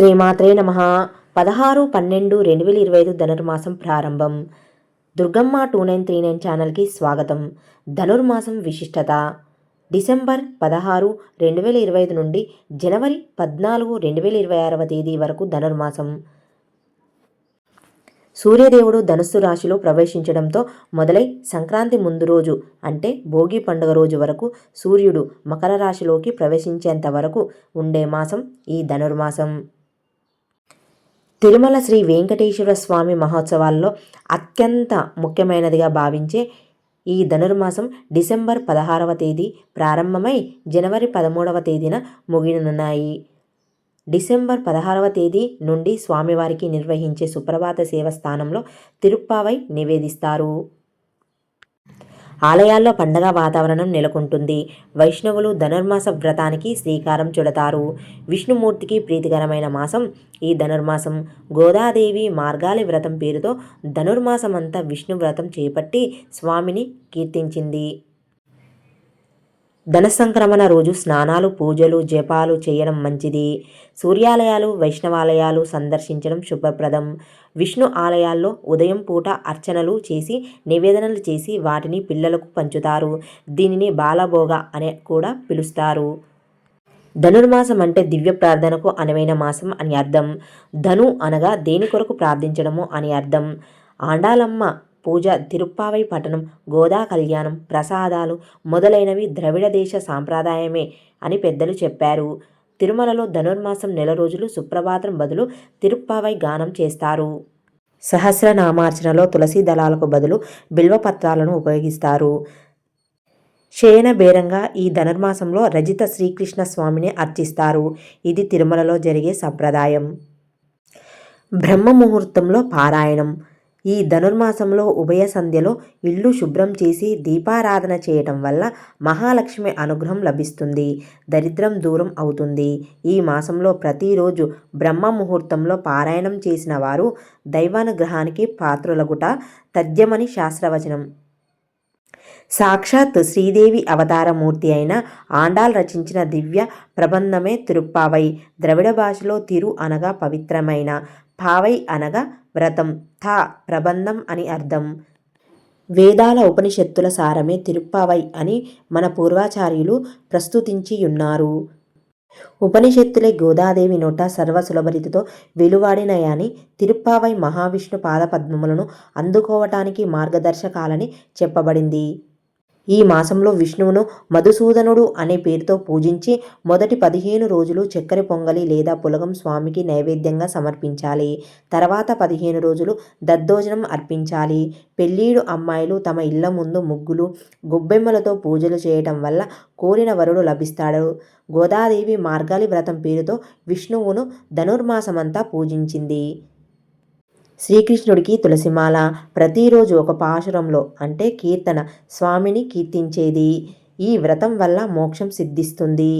శ్రీమాత్రే నమ. పదహారు పన్నెండు రెండు వేల ఇరవై ఐదు ధనుర్మాసం ప్రారంభం. Durgamma two nine three nine ఛానల్కి స్వాగతం. ధనుర్మాసం విశిష్టత. డిసెంబర్ పదహారు రెండు వేల ఇరవై ఐదు నుండి జనవరి పద్నాలుగు రెండు వేల ఇరవై ఆరవ తేదీ వరకు ధనుర్మాసం. సూర్యదేవుడు ధనుస్సు రాశిలో ప్రవేశించడంతో మొదలై సంక్రాంతి ముందు రోజు అంటే భోగి పండుగ రోజు వరకు సూర్యుడు మకర రాశిలోకి ప్రవేశించేంత వరకు ఉండే మాసం ఈ ధనుర్మాసం. తిరుమల శ్రీ వెంకటేశ్వర స్వామి మహోత్సవాల్లో అత్యంత ముఖ్యమైనదిగా భావించే ఈ ధనుర్మాసం డిసెంబర్ పదహారవ తేదీ ప్రారంభమై జనవరి పదమూడవ తేదీన ముగినున్నాయి డిసెంబర్ పదహారవ తేదీ నుండి స్వామివారికి నిర్వహించే సుప్రభాత సేవ స్థానంలో తిరుప్పావై నివేదిస్తారు. ఆలయాల్లో పండగ వాతావరణం నెలకొంటుంది. వైష్ణవులు ధనుర్మాస వ్రతానికి శ్రీకారం చుడతారు. విష్ణుమూర్తికి ప్రీతికరమైన మాసం ఈ ధనుర్మాసం. గోదాదేవి మార్గాలి వ్రతం పేరుతో ధనుర్మాసమంతా విష్ణు వ్రతం చేపట్టి స్వామిని కీర్తించింది. ధన సంక్రమణ రోజు స్నానాలు పూజలు జపాలు చేయడం మంచిది. సూర్యాలయాలు వైష్ణవాలయాలు సందర్శించడం శుభప్రదం. విష్ణు ఆలయాల్లో ఉదయం పూట అర్చనలు చేసి నివేదనలు చేసి వాటిని పిల్లలకు పంచుతారు. దీనిని బాలభోగ అనే కూడా పిలుస్తారు. ధనుర్మాసం అంటే దివ్య ప్రార్థనకు అనువైన మాసం అని అర్థం. ధను అనగా దేని కొరకు ప్రార్థించడము అని అర్థం. ఆండాలమ్మ పూజ తిరుప్పావై పట్టణం గోదా కళ్యాణం ప్రసాదాలు మొదలైనవి ద్రవిడ దేశ సాంప్రదాయమే అని పెద్దలు చెప్పారు. తిరుమలలో ధనుర్మాసం నెల రోజులు సుప్రభాతం బదులు తిరుప్పావై గానం చేస్తారు. సహస్రనామార్చనలో తులసి దళాలకు బదులు బిల్వపత్రాలను ఉపయోగిస్తారు. శయన బేరంగా ఈ ధనుర్మాసంలో రజిత శ్రీకృష్ణ స్వామిని అర్చిస్తారు. ఇది తిరుమలలో జరిగే సంప్రదాయం. బ్రహ్మ ముహూర్తంలో పారాయణం. ఈ ధనుర్మాసంలో ఉభయ సంధ్యలో ఇల్లు శుభ్రం చేసి దీపారాధన చేయటం వల్ల మహాలక్ష్మి అనుగ్రహం లభిస్తుంది. దరిద్రం దూరం అవుతుంది. ఈ మాసంలో ప్రతిరోజు బ్రహ్మ ముహూర్తంలో పారాయణం చేసిన వారు దైవానుగ్రహానికి పాత్రులగుట తథ్యమని శాస్త్రవచనం. సాక్షాత్ శ్రీదేవి అవతారమూర్తి అయిన ఆండాల్ రచించిన దివ్య ప్రబంధమే తిరుప్పావై. ద్రవిడ భాషలో తిరు అనగా పవిత్రమైన. పావై అనగా వ్రతం థా ప్రబంధం అని అర్థం. వేదాల ఉపనిషత్తుల సారమే తిరుప్పావై అని మన పూర్వాచార్యులు ప్రస్తుతించియున్నారు. ఉపనిషత్తులే గోదాదేవి నోట సర్వసులభరితితో వెలువాడినయాని తిరుప్పావై మహావిష్ణు పాదపద్మములను అందుకోవటానికి మార్గదర్శకాలని చెప్పబడింది. ఈ మాసంలో విష్ణువును మధుసూదనుడు అనే పేరుతో పూజించి మొదటి పదిహేను రోజులు చక్కెర పొంగలి లేదా పులగం స్వామికి నైవేద్యంగా సమర్పించాలి. తర్వాత పదిహేను రోజులు దద్దోజనం అర్పించాలి. పెళ్ళీడు అమ్మాయిలు తమ ఇళ్ళ ముందు ముగ్గులు గొబ్బెమ్మలతో పూజలు చేయటం వల్ల కోరిన వరుడు లభిస్తాడు. గోదాదేవి మార్గాలి వ్రతం పేరుతో విష్ణువును ధనుర్మాసమంతా పూజించింది. శ్రీకృష్ణుడికి తులసిమాల ప్రతిరోజు ఒక పాశురంలో అంటే కీర్తన స్వామిని కీర్తించేది. ఈ వ్రతం వల్ల మోక్షం సిద్ధిస్తుంది.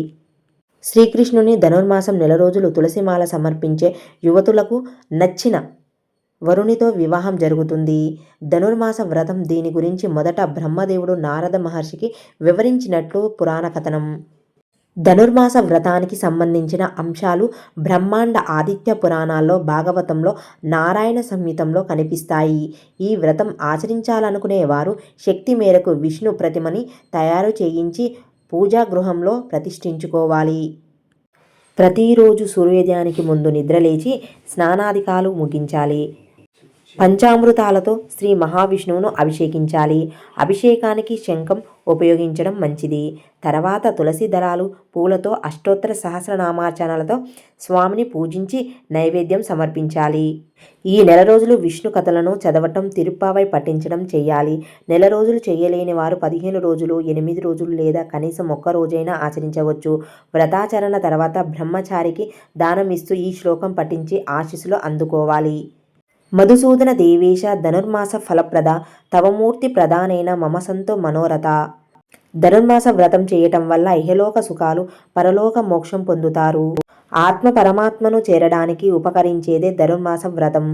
శ్రీకృష్ణుని ధనుర్మాసం నెల రోజులు తులసిమాల సమర్పించే యువతులకు నచ్చిన వరునితో వివాహం జరుగుతుంది. ధనుర్మాస వ్రతం దీని గురించి మొదట బ్రహ్మదేవుడు నారద మహర్షికి వివరించినట్లు పురాణ కథనం ధనుర్మాస వ్రతానికి సంబంధించిన అంశాలు బ్రహ్మాండ ఆదిత్య పురాణాల్లో భాగవతంలో నారాయణ సంహితంలో కనిపిస్తాయి. ఈ వ్రతం ఆచరించాలనుకునేవారు శక్తి మేరకు విష్ణు ప్రతిమని తయారు చేయించి పూజా గృహంలో ప్రతిష్ఠించుకోవాలి. ప్రతిరోజు సూర్యోదయానికి ముందు నిద్రలేచి స్నానాధికాలు ముగించాలి. పంచామృతాలతో శ్రీ మహావిష్ణువును అభిషేకించాలి. అభిషేకానికి శంఖం ఉపయోగించడం మంచిది. తర్వాత తులసి దళాలు పూలతో అష్టోత్తర సహస్రనామాచరణలతో స్వామిని పూజించి నైవేద్యం సమర్పించాలి. ఈ నెల రోజులు విష్ణు కథలను చదవటం తిరుప్పావై పఠించడం చేయాలి. నెల రోజులు చేయలేని వారు పదిహేను రోజులు ఎనిమిది రోజులు లేదా కనీసం ఒక్క రోజైనా ఆచరించవచ్చు. వ్రతాచరణ తర్వాత బ్రహ్మచారికి దానం ఇస్తూ ఈ శ్లోకం పఠించి ఆశీస్సులు అందుకోవాలి. మధుసూదన దేవేశ ధనుర్మాస ఫలప్రద తవమూర్తి ప్రధానైన మమసంతో మనోరథ. ధనుర్మాస వ్రతం చేయటం వల్ల ఇహలోక సుఖాలు పరలోక మోక్షం పొందుతారు. ఆత్మ పరమాత్మను చేరడానికి ఉపకరించేదే ధనుర్మాస వ్రతం.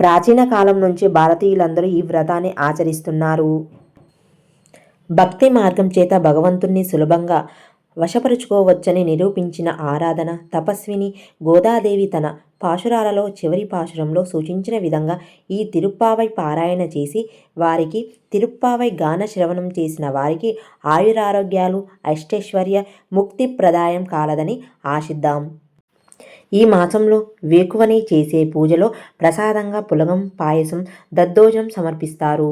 ప్రాచీన కాలం నుంచి భారతీయులందరూ ఈ వ్రతాన్ని ఆచరిస్తున్నారు. భక్తి మార్గం చేత భగవంతుణ్ణి సులభంగా వశపరుచుకోవచ్చని నిరూపించిన ఆరాధన తపస్విని గోదాదేవి తన పాశురాలలో చివరి పాశురంలో సూచించిన విధంగా ఈ తిరుప్పావై పారాయణ చేసి వారికి తిరుప్పావై గాన శ్రవణం చేసిన వారికి ఆయురారోగ్యాలు అష్టైశ్వర్య ముక్తి ప్రదాయం కాలదని ఆశిద్దాం. ఈ మాసంలో వేకువని చేసే పూజలో ప్రసాదంగా పులగం పాయసం దద్దోజనం సమర్పిస్తారు.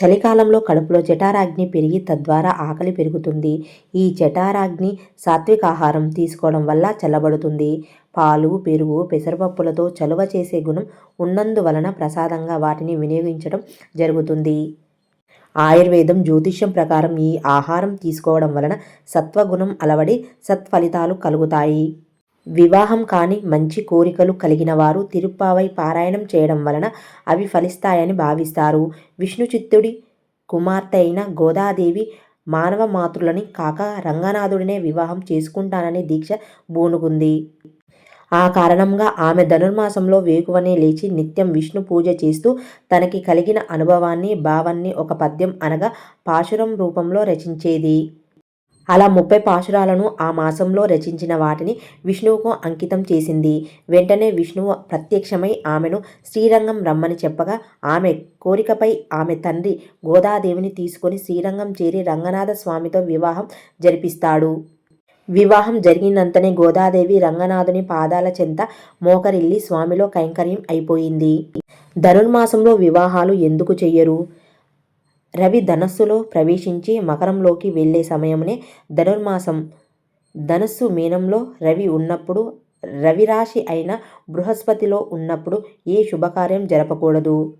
చలికాలంలో కడుపులో జఠారాగ్ని పెరిగి తద్వారా ఆకలి పెరుగుతుంది. ఈ జఠారాగ్ని సాత్విక ఆహారం తీసుకోవడం వల్ల చల్లబడుతుంది. పాలు పెరుగు పెసరపప్పులతో చలువ చేసే గుణం ఉన్నందువలన ప్రసాదంగా వాటిని వినియోగించడం జరుగుతుంది. ఆయుర్వేదం జ్యోతిష్యం ప్రకారం ఈ ఆహారం తీసుకోవడం వలన సత్వగుణం అలవడి సత్ఫలితాలు కలుగుతాయి. వివాహం కాని మంచి కోరికలు కలిగిన వారు తిరుప్పావై పారాయణం చేయడం వలన అవి ఫలిస్తాయని భావిస్తారు. విష్ణు చిత్తుడి కుమార్తె అయిన గోదాదేవి మానవ మాతృలని కాక రంగనాథుడినే వివాహం చేసుకుంటానని దీక్ష బూనుకుంది ఆ కారణంగా ఆమె ధనుర్మాసంలో వేకువనే లేచి నిత్యం విష్ణు పూజ చేస్తూ తనకి కలిగిన అనుభవాన్ని భావాన్ని ఒక పద్యం అనగా పాశురం రూపంలో రచించేది. అలా ముప్పై పాశురాలను ఆ మాసంలో రచించిన వాటిని విష్ణువుకు అంకితం చేసింది. వెంటనే విష్ణువు ప్రత్యక్షమై ఆమెను శ్రీరంగం రమ్మని చెప్పగా ఆమె కోరికపై ఆమె తండ్రి గోదాదేవిని తీసుకొని శ్రీరంగం చేరి రంగనాథ స్వామితో వివాహం జరిపిస్తాడు. వివాహం జరిగినంతనే గోదాదేవి రంగనాథుని పాదాల చెంత మోకరిల్లి స్వామిలో కైంకర్యం అయిపోయింది. ధనుర్మాసంలో వివాహాలు ఎందుకు చెయ్యరు? రవి ధనస్సులో ప్రవేశించి మకరంలోకి వెళ్ళే సమయమునే ధనుర్మాసం ధనస్సు మీనంలో రవి ఉన్నప్పుడు రవిరాశి అయిన బృహస్పతిలో ఉన్నప్పుడు ఏ శుభకార్యం జరపకూడదు.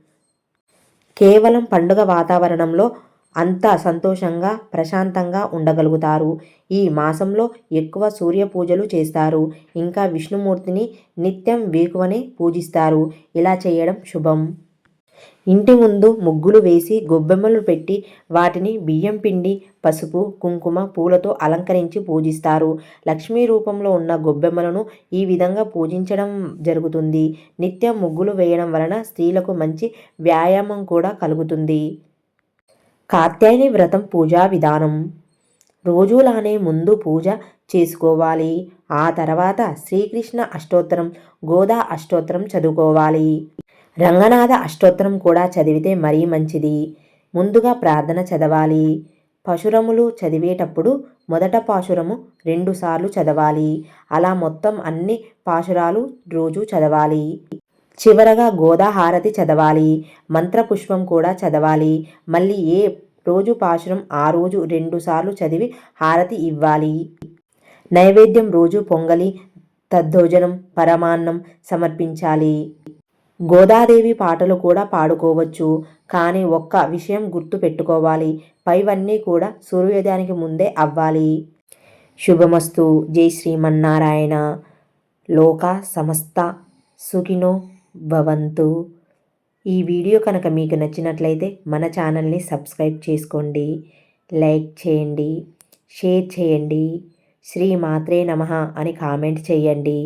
కేవలం పండుగ వాతావరణంలో అంతా సంతోషంగా ప్రశాంతంగా ఉండగలుగుతారు. ఈ మాసంలో ఎక్కువ సూర్య పూజలు చేస్తారు. ఇంకా విష్ణుమూర్తిని నిత్యం వేకువనే పూజిస్తారు. ఇలా చేయడం శుభం. ఇంటి ముందు ముగ్గులు వేసి గొబ్బెమ్మలు పెట్టి వాటిని బియ్యం పిండి పసుపు కుంకుమ పూలతో అలంకరించి పూజిస్తారు. లక్ష్మీ రూపంలో ఉన్న గొబ్బెమ్మలను ఈ విధంగా పూజించడం జరుగుతుంది. నిత్యం ముగ్గులు వేయడం వలన స్త్రీలకు మంచి వ్యాయామం కూడా కలుగుతుంది. కాత్యాయని వ్రతం పూజా విధానం. రోజులానే ముందు పూజ చేసుకోవాలి. ఆ తర్వాత శ్రీకృష్ణ అష్టోత్తరం గోదా అష్టోత్తరం చదువుకోవాలి. రంగనాథ అష్టోత్తరం కూడా చదివితే మరీ మంచిది. ముందుగా ప్రార్థన చదవాలి. పశురములు చదివేటప్పుడు మొదట పాశురము రెండుసార్లు చదవాలి. అలా మొత్తం అన్ని పాశురాలు రోజు చదవాలి. చివరగా గోదాహారతి చదవాలి. మంత్రపుష్పం కూడా చదవాలి. మళ్ళీ ఏ రోజు పాశురం ఆ రోజు రెండుసార్లు చదివి హారతి ఇవ్వాలి. నైవేద్యం రోజు పొంగలి తద్దోజనం పరమాన్నం సమర్పించాలి. గోదాదేవి పాటలు కూడా పాడుకోవచ్చు. కానీ ఒక్క విషయం గుర్తు పెట్టుకోవాలి పైవన్నీ కూడా సూర్యోదయానికి ముందే అవ్వాలి. శుభమస్తు. జై శ్రీమన్నారాయణ. లోక సమస్త సుఖినో భవంతు. ఈ వీడియో కనుక మీకు నచ్చినట్లయితే మన ఛానల్ని సబ్స్క్రైబ్ చేసుకోండి. లైక్ చేయండి. షేర్ చేయండి. శ్రీ మాత్రే నమ అని కామెంట్ చేయండి.